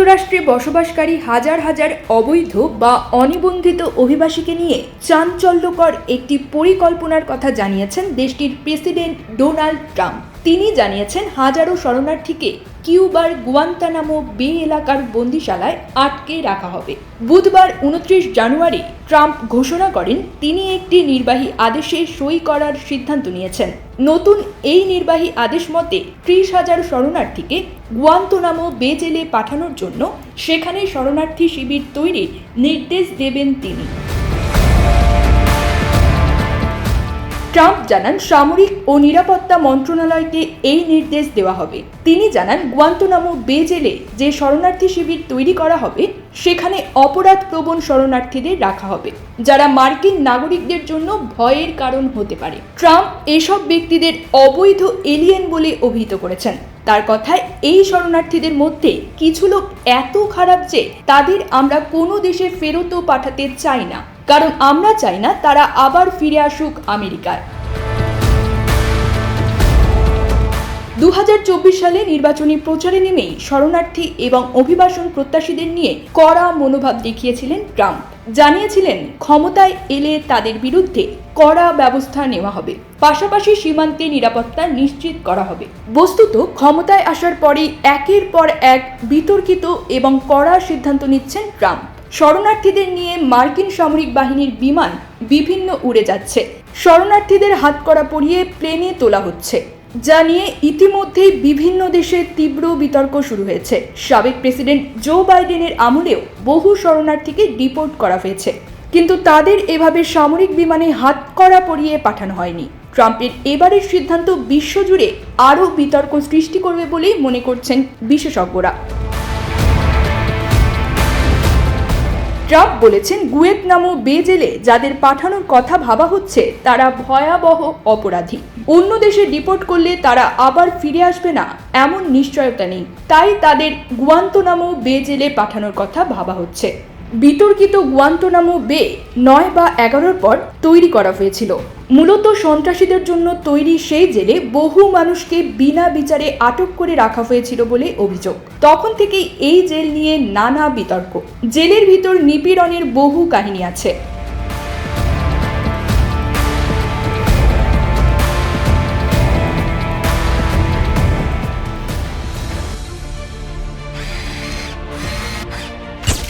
যুক্তরাষ্ট্রে বসবাসকারী হাজার হাজার অবৈধ বা অনিবন্ধিত অভিবাসীকে নিয়ে চাঞ্চল্যকর একটি পরিকল্পনার কথা জানিয়েছেন দেশটির প্রেসিডেন্ট ডোনাল্ড ট্রাম্প। তিনি জানিয়েছেন হাজারো শরণার্থীকে কিউবার গুয়ান্তানামো বে এলাকার বন্দিশালায় আটকে রাখা হবে। বুধবার উনত্রিশ জানুয়ারি ট্রাম্প ঘোষণা করেন, তিনি একটি নির্বাহী আদেশে সই করার সিদ্ধান্ত নিয়েছেন। নতুন এই নির্বাহী আদেশ মতে, ত্রিশ হাজার শরণার্থীকে গুয়ান্তনামো বে জেলে পাঠানোর জন্য সেখানে শরণার্থী শিবির তৈরির নির্দেশ দেবেন তিনি। ট্রাম্প জানান সামরিক ও নিরাপত্তা মন্ত্রণালয়কে এই নির্দেশ দেওয়া হবে। তিনি জানান, গুয়ান্তনামো বে জেলে যে শরণার্থী শিবির তৈরি করা হবে, সেখানে অপরাধ প্রবণ শরণার্থীদের রাখা হবে, যারা মার্কিন নাগরিকদের জন্য ভয়ের কারণ হতে পারে। ট্রাম্প এসব ব্যক্তিদের অবৈধ এলিয়েন বলে অভিহিত করেছেন। তার কথায় এই শরণার্থীদের মধ্যে কিছু লোক এত খারাপ যে তাদের আমরা কোনো দেশে ফেরতও পাঠাতে চাই না। কারণ আমরা চাই না তারা আবার ফিরে আসুক আমেরিকায়। দু হাজার চব্বিশ সালে নির্বাচনী প্রচারে নেমেই শরণার্থী এবং অভিবাসন প্রত্যাশীদের নিয়ে কড়া মনোভাব দেখিয়েছিলেন ট্রাম্প। জানিয়েছিলেন, ক্ষমতায় এলে তাদের বিরুদ্ধে কড়া ব্যবস্থা নেওয়া হবে। পাশাপাশি সীমান্তে নিরাপত্তা নিশ্চিত করা হবে। বস্তুত, ক্ষমতায় আসার পরেই একের পর এক বিতর্কিত এবং কড়া সিদ্ধান্ত নিচ্ছেন ট্রাম্প। শরণার্থীদের নিয়ে মার্কিন সামরিক বাহিনীর বিমান বিভিন্ন উড়ে যাচ্ছে। শরণার্থীদের হাতকড়া পরিয়ে প্লেনে তোলা হচ্ছে। যা নিয়ে ইতিমধ্যেই বিভিন্ন দেশে তীব্র বিতর্ক শুরু হয়েছে। সাবেক প্রেসিডেন্ট জো বাইডেনের আমলেও বহু শরণার্থীকে ডিপোর্ট করা হয়েছে। কিন্তু তাদের এভাবে সামরিক বিমানে হাতকড়া পরিয়ে পাঠানো হয়নি। ট্রাম্পের এবারের সিদ্ধান্ত বিশ্বজুড়ে আরও বিতর্ক সৃষ্টি করবে বলেই মনে করছেন বিশেষজ্ঞরা। ট্রাম্প বলেছেন গুয়েত নাম বে জেলে যাদের পাঠানোর কথা ভাবা হচ্ছে, তারা ভয়াবহ অপরাধী। অন্য দেশে ডিপোর্ট করলে তারা আবার ফিরে আসবে না, এমন নিশ্চয়তা নেই। তাই তাদের গুয়ান্তনামো বে জেলে পাঠানোর কথা ভাবা হচ্ছে। বিতর্কিত গুয়ান্তনামো বে নয় বা এগারোর পর তৈরি করা হয়েছিল। মূলত সন্ত্রাসীদের জন্য তৈরি সেই জেলে বহু মানুষকে বিনা বিচারে আটক করে রাখা হয়েছিল বলে অভিযোগ। তখন থেকেই এই জেল নিয়ে নানা বিতর্ক। জেলের ভিতর নিপীড়নের বহু কাহিনী আছে।